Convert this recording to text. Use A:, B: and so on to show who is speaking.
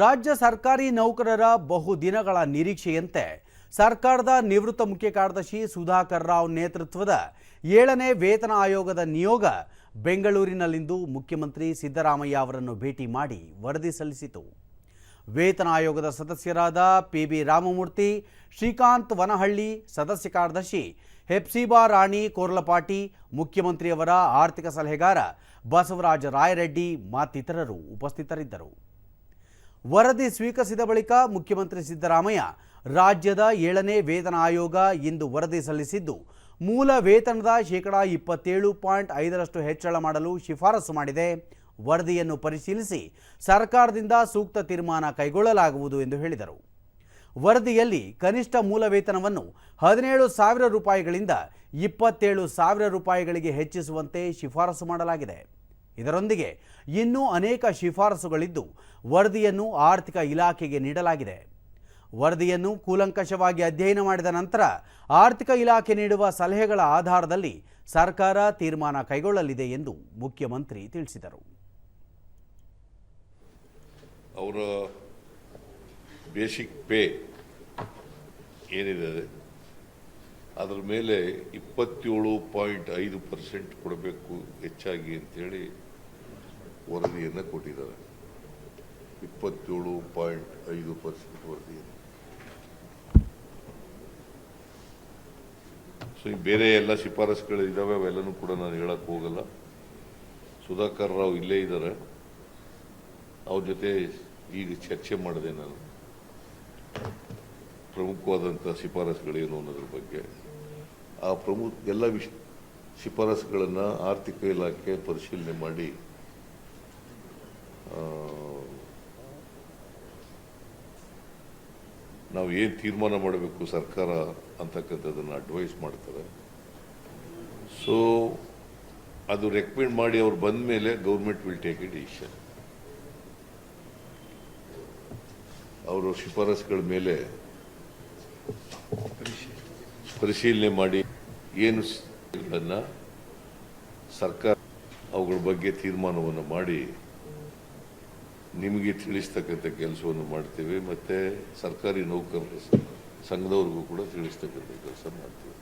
A: ರಾಜ್ಯ ಸರ್ಕಾರಿ ನೌಕರರ ಬಹುದಿನಗಳ ನಿರೀಕ್ಷೆಯಂತೆ ಸರ್ಕಾರದ ನಿವೃತ್ತ ಮುಖ್ಯ ಕಾರ್ಯದರ್ಶಿ ಸುಧಾಕರ್ ರಾವ್ ನೇತೃತ್ವದ ಏಳನೇ ವೇತನ ಆಯೋಗದ ನಿಯೋಗ ಬೆಂಗಳೂರಿನಲ್ಲಿಂದು ಮುಖ್ಯಮಂತ್ರಿ ಸಿದ್ದರಾಮಯ್ಯ ಅವರನ್ನು ಭೇಟಿ ಮಾಡಿ ವರದಿ ಸಲ್ಲಿಸಿತು. ವೇತನ ಆಯೋಗದ ಸದಸ್ಯರಾದ ಪಿ ಬಿ ರಾಮಮೂರ್ತಿ, ಶ್ರೀಕಾಂತ್ ವನಹಳ್ಳಿ, ಸದಸ್ಯ ಕಾರ್ಯದರ್ಶಿ ಹೆಪ್ಸಿಬಾ ರಾಣಿ ಕೋರ್ಲಪಾಟಿ, ಮುಖ್ಯಮಂತ್ರಿಯವರ ಆರ್ಥಿಕ ಸಲಹೆಗಾರ ಬಸವರಾಜ ರಾಯರೆಡ್ಡಿ ಮತ್ತಿತರರು ಉಪಸ್ಥಿತರಿದ್ದರು. ವರದಿ ಸ್ವೀಕರಿಸಿದ ಬಳಿಕ ಮುಖ್ಯಮಂತ್ರಿ ಸಿದ್ದರಾಮಯ್ಯ ರಾಜ್ಯದ ಏಳನೇ ವೇತನ ಆಯೋಗ ಇಂದು ವರದಿ ಸಲ್ಲಿಸಿದ್ದು, ಮೂಲ ವೇತನದ ಶೇಕಡಾ ಇಪ್ಪತ್ತೇಳು ಪಾಯಿಂಟ್ ಐದರಷ್ಟು ಹೆಚ್ಚಳ ಮಾಡಲು ಶಿಫಾರಸು ಮಾಡಿದೆ. ವರದಿಯನ್ನು ಪರಿಶೀಲಿಸಿ ಸರ್ಕಾರದಿಂದ ಸೂಕ್ತ ತೀರ್ಮಾನ ಕೈಗೊಳ್ಳಲಾಗುವುದು ಎಂದು ಹೇಳಿದರು. ವರದಿಯಲ್ಲಿ ಕನಿಷ್ಠ ಮೂಲ ವೇತನವನ್ನು ಹದಿನೇಳು ಸಾವಿರ ರೂಪಾಯಿಗಳಿಂದ ಇಪ್ಪತ್ತೇಳು ಸಾವಿರ ರೂಪಾಯಿಗಳಿಗೆ ಹೆಚ್ಚಿಸುವಂತೆ ಶಿಫಾರಸು ಮಾಡಲಾಗಿದೆ. ಇದರೊಂದಿಗೆ ಇನ್ನೂ ಅನೇಕ ಶಿಫಾರಸುಗಳಿದ್ದು ವರದಿಯನ್ನು ಆರ್ಥಿಕ ಇಲಾಖೆಗೆ ನೀಡಲಾಗಿದೆ. ವರದಿಯನ್ನು ಕೂಲಂಕಷವಾಗಿ ಅಧ್ಯಯನ ಮಾಡಿದ ನಂತರ ಆರ್ಥಿಕ ಇಲಾಖೆ ನೀಡುವ ಸಲಹೆಗಳ ಆಧಾರದಲ್ಲಿ ಸರ್ಕಾರ ತೀರ್ಮಾನ ಕೈಗೊಳ್ಳಲಿದೆ ಎಂದು ಮುಖ್ಯಮಂತ್ರಿ ತಿಳಿಸಿದರು.
B: ಬೇಸಿಕ್ ಪೇ ಏನಿದೆ? ಅದರ ಮೇಲೆ ಇಪ್ಪತ್ತೇಳು ಪಾಯಿಂಟ್ ಐದು ಪರ್ಸೆಂಟ್ ಕೊಡಬೇಕು ಹೆಚ್ಚಾಗಿ ಅಂತೇಳಿ ವರದಿಯನ್ನು ಕೊಟ್ಟಿದ್ದಾರೆ. ಇಪ್ಪತ್ತೇಳು ಪಾಯಿಂಟ್ ಐದು ಪರ್ಸೆಂಟ್ ವರದಿಯನ್ನು. ಸೊ ಈ ಬೇರೆ ಎಲ್ಲ ಶಿಫಾರಸುಗಳಿದ್ದಾವೆ ಅವೆಲ್ಲನೂ ಕೂಡ ನಾನು ಹೇಳಕ್ಕೆ ಹೋಗಲ್ಲ. ಸುಧಾಕರ್ ರಾವ್ ಇಲ್ಲೇ ಇದ್ದಾರೆ. ಅವ್ರ ಜೊತೆ ಈಗ ಚರ್ಚೆ ಮಾಡಿದೆ ನಾನು. ಪ್ರಮುಖವಾದಂಥ ಶಿಫಾರಸುಗಳೇನು ಅನ್ನೋದ್ರ ಬಗ್ಗೆ. ಆ ಪ್ರಮುಖ ಎಲ್ಲ ವಿಶ್ ಶಿಫಾರಸುಗಳನ್ನು ಆರ್ಥಿಕ ಇಲಾಖೆ ಪರಿಶೀಲನೆ ಮಾಡಿ ನಾವು ಏನು ತೀರ್ಮಾನ ಮಾಡಬೇಕು ಸರ್ಕಾರ ಅಂತಕ್ಕಂಥದ್ದನ್ನು ಅಡ್ವೈಸ್ ಮಾಡ್ತಾರೆ. ಸೊ ಅದು ರೆಕಮೆಂಡ್ ಮಾಡಿ ಅವ್ರು ಬಂದ ಮೇಲೆ government will take a decision ಅವರು ಶಿಫಾರಸುಗಳ ಮೇಲೆ ಪರಿಶೀಲನೆ ಮಾಡಿ ಏನು ಸರ್ಕಾರ ಅವುಗಳ ಬಗ್ಗೆ ತೀರ್ಮಾನವನ್ನು ಮಾಡಿ ನಿಮಗೆ ತಿಳಿಸ್ತಕ್ಕಂಥ ಕೆಲಸವನ್ನು ಮಾಡ್ತೇವೆ. ಮತ್ತೆ ಸರ್ಕಾರಿ ನೌಕರರ ಸಂಘದವ್ರಿಗೂ ಕೂಡ ತಿಳಿಸ್ತಕ್ಕಂಥ ಕೆಲಸ ಮಾಡ್ತೇವೆ.